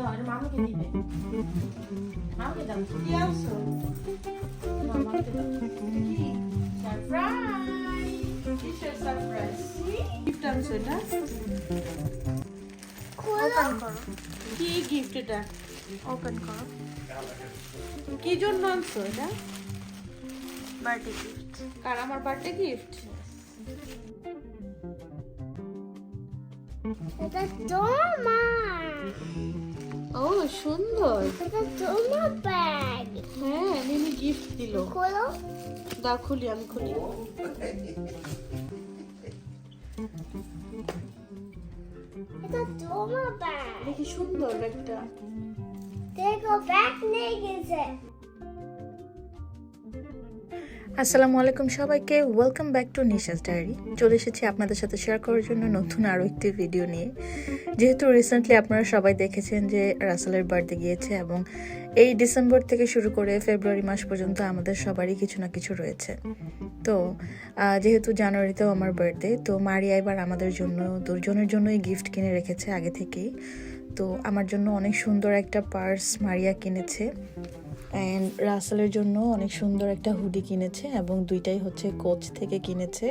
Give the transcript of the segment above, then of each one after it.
না এটা মামাকে দিবে? মামাকে দাও? কি আনছো? মামাকে দাও? কি? সারপ্রাইজ কিসের সারপ্রাইজ গিফট আনছো এটা? ওপেন করো। কি গিফট এটা? ওপেন করো। কি জন্য আনছো এটা? বার্থডে গিফট কার আমার বার্থডে গিফট এটা তোমার। ও সুন্দর। তোমার ব্যাগ। হ্যাঁ মিমি গিফট দিল। খোলো। দা খুলি আমি খুলি। এটা তোমার ব্যাগ। দেখি সুন্দর একটা দেখো ব্যাগ নিয়ে গেছে। আসসালামু আলাইকুম সবাইকে। Welcome back to Nisha's diary চলে এসেছি আপনাদের সাথে শেয়ার করার জন্য নতুন আরও একটি ভিডিও নিয়ে। যেহেতু রিসেন্টলি আপনারা সবাই দেখেছেন যে রাসেলের বার্থডে গিয়েছে এবং এই ডিসেম্বর থেকে শুরু করে ফেব্রুয়ারি মাস পর্যন্ত আমাদের সবারই কিছু না কিছু রয়েছে। তো যেহেতু জানুয়ারিতেও আমার বার্থডে তো মারিয়া এবার আমাদের জন্য, দুজনের জন্যই গিফট কিনে রেখেছে আগে থেকেই। তো আমার জন্য অনেক সুন্দর একটা পার্স মারিয়া কিনেছে। অ্যান্ড রাসেলের জন্য অনেক সুন্দর একটা হুডি কিনেছে এবং দুইটাই হচ্ছে কোচ থেকে কিনেছে।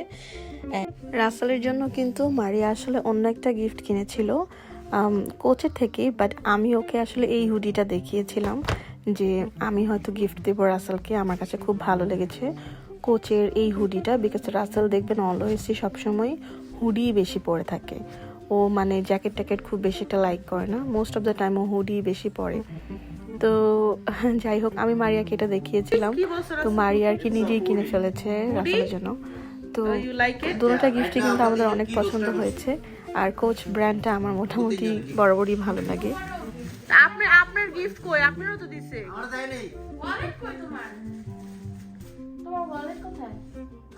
রাসেলের জন্য কিন্তু মারিয়া আসলে অন্য একটা গিফট কিনেছিল কোচের থেকেই বাট আমি ওকে আসলে এই হুডিটা দেখিয়েছিলাম যে আমি হয়তো গিফট দেবো রাসেলকে আমার কাছে খুব ভালো লেগেছে কোচের এই হুডিটা বিকজ রাসেল দেখবেন অলওয়েজই সবসময় হুডি বেশি পরে থাকে। ও মানে জ্যাকেট ট্যাকেট খুব বেশি একটা লাইক করে না মোস্ট অফ দ্য টাইম ও হুডি বেশি পরে। তো যাই হোক আমি মারিয়াকে এটা দেখিয়েছিলাম। তো মারিয়া আর কি নিজেই কিনে ফেলেছে রাফেলের জন্য। তো ইউ দুটোটা গিফটই কিন্তু আমাদের অনেক পছন্দ হয়েছে। আর কোচ ব্র্যান্ডটা আমার মোটামুটি বরাবরই ভালো লাগে। আপনি আপনার গিফট কই? আপনারও তো দিছে। আমার তাই নেই ওয়ালেট কই তোমার? তোমার ওয়ালেট কোথায়?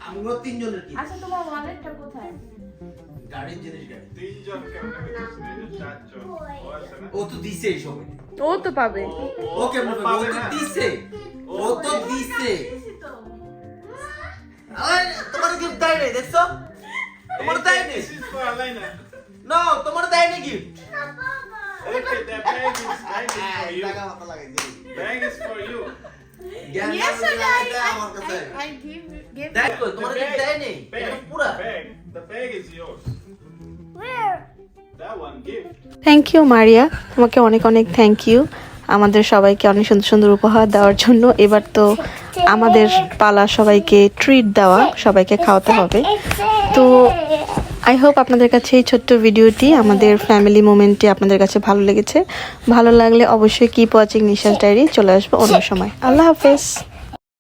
আমরা তিনজনের কি আচ্ছা তোমার ওয়ালেটটা কোথায়? গাড়ির জিনিস গাড়ি তিনজন কেমন চারজন ও তো দিছে সবাই ও তো পাবে ও কেমন পাবে? ও তো দিছে ও তো দিছে আরে তোমার গিফট দেয় নাই দেখছ তোমার দেয় নাই. না তোমার দেয় নাই gift Okay, the bag is bag is for you. টাকা মাথা লাগাই দিই Bag is for you. Yes, না I, দিলে আমার কাছে I, I give, give দেখ তো তোমার দেয় নাই Bag. পুরা Bag. The bag is yours. Thank you Maria তোমাকে অনেক অনেক থ্যাংক ইউ আমাদের সবাইকে অনেক সুন্দর সুন্দর উপহার দেওয়ার জন্য। এবার তো আমাদের পালা সবাইকে ট্রিট দেওয়া, সবাইকে খাওয়াতে হবে। তো আই হোপ আপনাদের কাছে এই ছোট্ট ভিডিওটি, আমাদের ফ্যামিলি মোমেন্টটি আপনাদের কাছে ভালো লেগেছে। ভালো লাগলে অবশ্যই কিপ ওয়াচিং নিশাস ডায়েরি চলে আসব অন্য সময়। আল্লাহ হাফেজ।